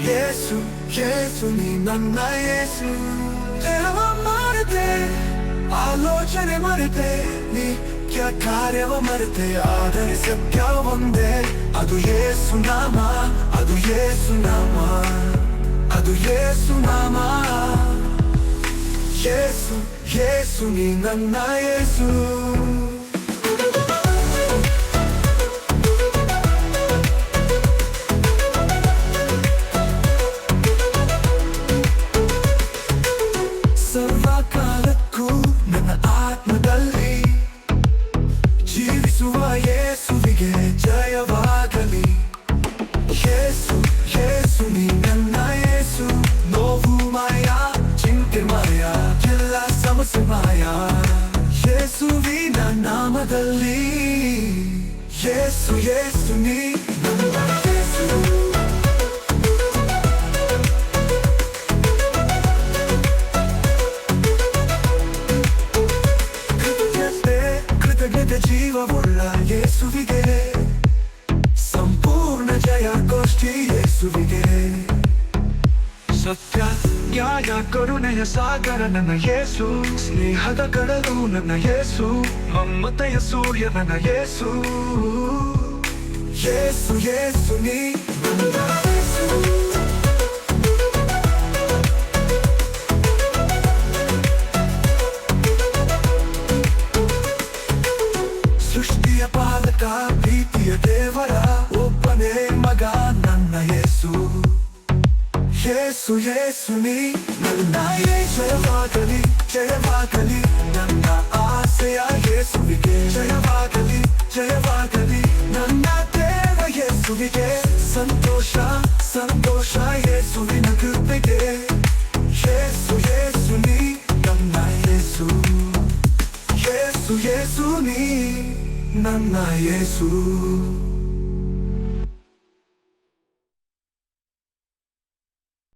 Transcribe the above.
예수 예수 니 난나 예수 내가 말할 때 알로전에 말할 때니 기억하려고 말할 때 아들이 섞여본데 아도 예수 남아 아도 예수 남아 아도 예수 남아 예수 예수 니 난나 예수 ಸರ್ವಕಾಲಕ್ಕೂ ನನ್ನ ಆತ್ಮದಲ್ಲಿ ಜೀವಿಸುವ ಯೇಸುವಿಗೆ ಜಯವಾಗಲಿ ಯೇಸು ಯೇಸು ನೀ ನನ್ನ ಯೇಸು ನೋವು ಮಾಯ ಚಿಂತೆ ಮಾಯ ಎಲ್ಲ ಸಮಸ್ಯೆ ಮಾಯ ಯೇಸುವಿನ ನಾಮದಲ್ಲಿ ಯೇಸು ಯೇಸು ನೀ ಜೀವವುಳ್ಳ ಯೇಸುವಿಗೆ ಸಂಪೂರ್ಣ ಜಯ ಗೋಷ್ಠಿ ಯೇಸುವಿಗೆ ಸತ್ಯ ನ್ಯಾಯ ಕರುಣೆಯ ಸಾಗರ ನನ್ನ ಯೇಸು ಸ್ನೇಹದ ಕಡಲು ನನ್ನ ಯೇಸು ಮಮತೆಯ ಸೂರ್ಯ ನನ್ನ ಯೇಸು ಯೇಸು ಯೇಸು ನೀ ಯೇಸು ಯೇಸು ನೀ ನನ್ನ ಜಯವಾಗಲಿ ಜಯವಾಗಲಿ ನನ್ನ ಆಸೆಯ ಯೇಸುವಿಗೆ ಜಯವಾಗಲಿ ಜಯವಾಗಲಿ ನನ್ನ ದೇವ ಯೇಸುವಿಗೆ ಸಂತೋಷ ಸಂತೋಷ ಯೇಸುವಿನ ಕೃಪೆಗೆ ಯೇಸು ಯೇಸು ನೀ ನನ್ನ ಯೇಸು ಯೇಸು ಯೇಸು ನೀ ನನ್ನ ಯೇಸು